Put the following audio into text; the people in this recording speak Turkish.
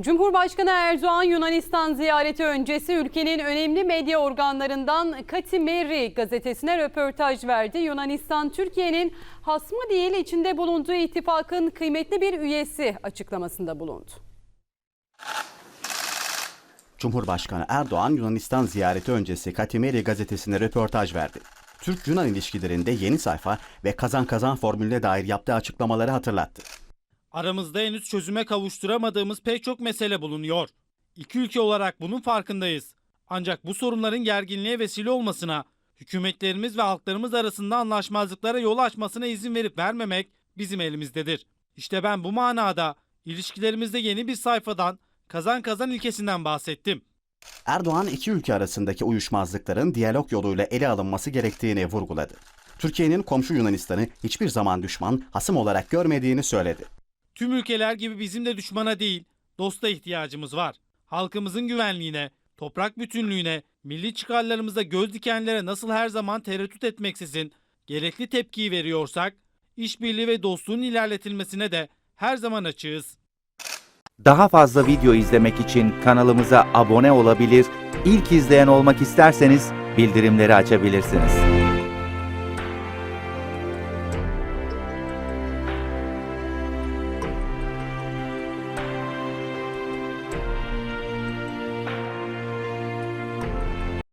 Cumhurbaşkanı Erdoğan Yunanistan ziyareti öncesi ülkenin önemli medya organlarından Katimeri gazetesine röportaj verdi. Yunanistan Türkiye'nin hasmı değil içinde bulunduğu ittifakın kıymetli bir üyesi açıklamasında bulundu. Cumhurbaşkanı Erdoğan Yunanistan ziyareti öncesi Katimeri gazetesine röportaj verdi. Türk-Yunan ilişkilerinde yeni sayfa ve kazan kazan formülüne dair yaptığı açıklamaları hatırlattı. Aramızda henüz çözüme kavuşturamadığımız pek çok mesele bulunuyor. İki ülke olarak bunun farkındayız. Ancak bu sorunların gerginliğe vesile olmasına, hükümetlerimiz ve halklarımız arasında anlaşmazlıklara yol açmasına izin verip vermemek bizim elimizdedir. İşte ben bu manada ilişkilerimizde yeni bir sayfadan, kazan kazan ilkesinden bahsettim. Erdoğan iki ülke arasındaki uyuşmazlıkların diyalog yoluyla ele alınması gerektiğini vurguladı. Türkiye'nin komşu Yunanistan'ı hiçbir zaman düşman, hasım olarak görmediğini söyledi. Tüm ülkeler gibi bizim de düşmana değil, dosta ihtiyacımız var. Halkımızın güvenliğine, toprak bütünlüğüne, milli çıkarlarımıza göz dikenlere nasıl her zaman tereddüt etmeksizin gerekli tepkiyi veriyorsak, işbirliği ve dostluğun ilerletilmesine de her zaman açığız. Daha fazla video izlemek için kanalımıza abone olabilir, ilk izleyen olmak isterseniz bildirimleri açabilirsiniz.